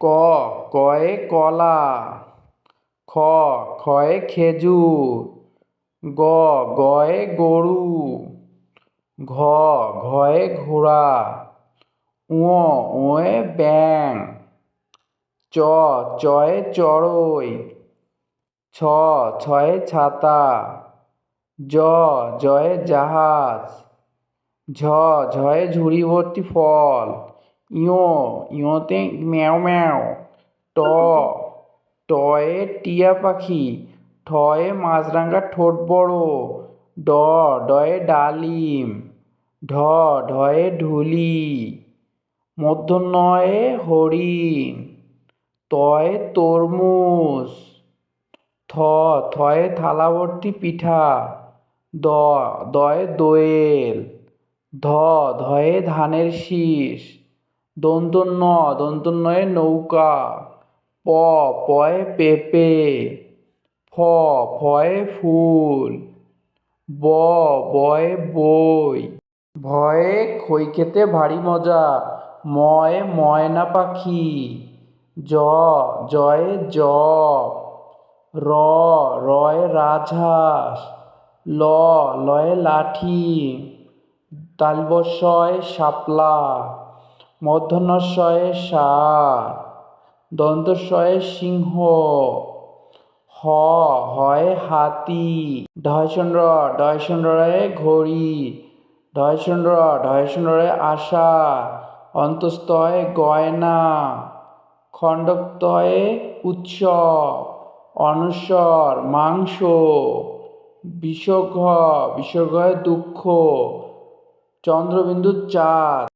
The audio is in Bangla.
ক, কয়ে কলা, খ খয়ে খেজুর, গ, গয়ে গরু, ঘ, ঘয়ে ঘোড়া, ঙ ওয়ে ব্যাং চ, চয়ে চড়ই, ছ, ছয়ে ছাতা, জ, জয়ে জাহাজ, ঝ, ঝয়ে ঝুড়ি ভর্তি ফল ইয় ইয়তে ম্যাও ম্যাও ট, টয়ে টিয়া পাখি। ঠয়ে মাছরাঙা ঠোঁট বড়। ড, ডয়ে ডালিম। ঢ ঢয়ে ঢুলি মূর্ধন্যয়ে হরিণ তয়ে তরমুজ থ, থয়ে থালা ভর্তি পিঠা। দ, দয়ে দোয়েল ধ, ধয়ে ধানের শীষ। দন্তন্য দন্তন্যয়ে নৌকা, প, পয়ে পেঁপে, ফ, ফয়ে ফুল, ব, বয়ে বই, ভয়ে খই খেতে ভারী মজা, ময়ে ময়না পাখি, জ, জয়ে জব র, রয়ে রাজহাঁস, ল, লয়ে লাঠি, তালবস্যয় শাপলা মূর্ধন্যস্বয়ে ষাঁড় দন্তস্বয়ে সিংহ, হ, হয় হাতি ঢয়সন র ঢয়সন রয়ে ঘড়ি ঢয়সন র ঢয়সন রয়ে আষাঢ় অন্তস্তয়ে গয়না, খণ্ডক্তয়ে উৎসব অনুস্বর মাংস বিসর্গ বিসর্গয়ে দুঃখ চন্দ্রবিন্দু চাঁদ